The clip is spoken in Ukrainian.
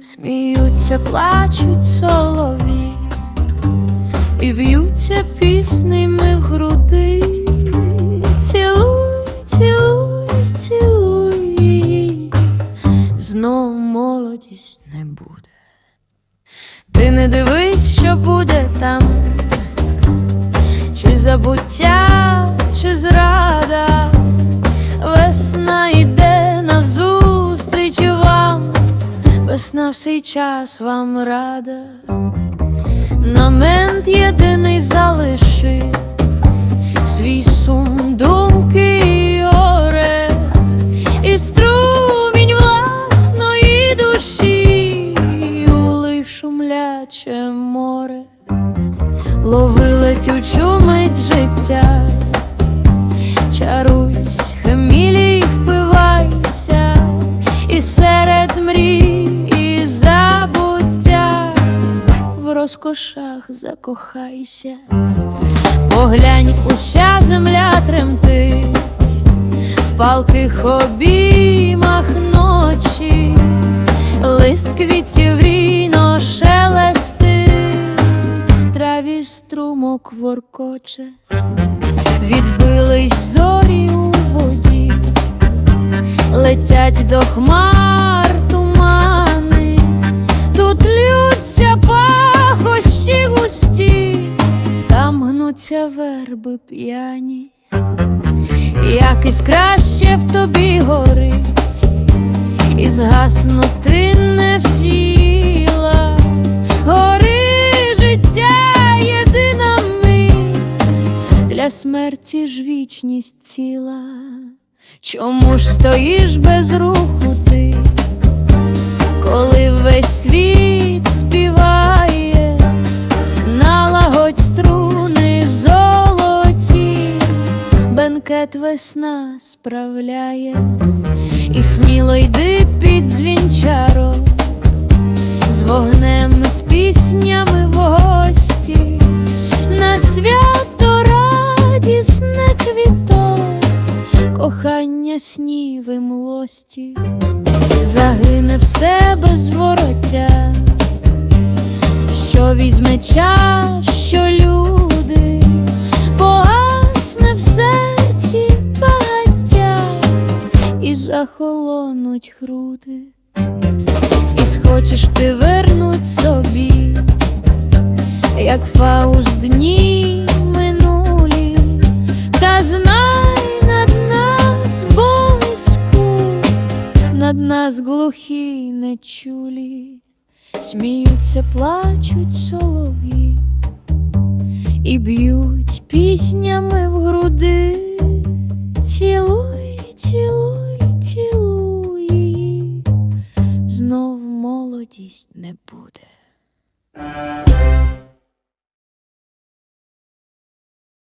сміються, плачуть солові, і в'ються піснями в груди. Цілуй, цілуй, цілуй її, знов молодість не буде. Ти не дивись, що буде там, чи забуття, чи зрада, весна в цей час вам рада, на мент єдиний залиши свій сум, думки і оре, і власної душі, улив море, лови летючу мить життя, розкошах закохайся. Поглянь, уся земля тремтить в палких обіймах ночі, лист квітів ріно шелестить, в траві струмок воркоче, відбились зорі у воді, летять до хмар верби п'яні, якось краще в тобі горить, і згаснути не всіла, гори життя єдина мить, для смерті ж вічність ціла. Чому ж стоїш без руху ти, коли весь світ бенкет весна справляє, і сміло йди під дзвінчаро, з вогнем, з піснями в гості, на свято радісне квіто, кохання снів і млості, загине все без вороття що візьме час, що люди, і захолонуть груди, і схочеш ти вернуть собі, як фауст дні минулі, та знай над нас близько, над нас глухі нечулі. Сміються, плачуть солові і б'ють піснями в груди. Цілуй, цілуй місць не буде.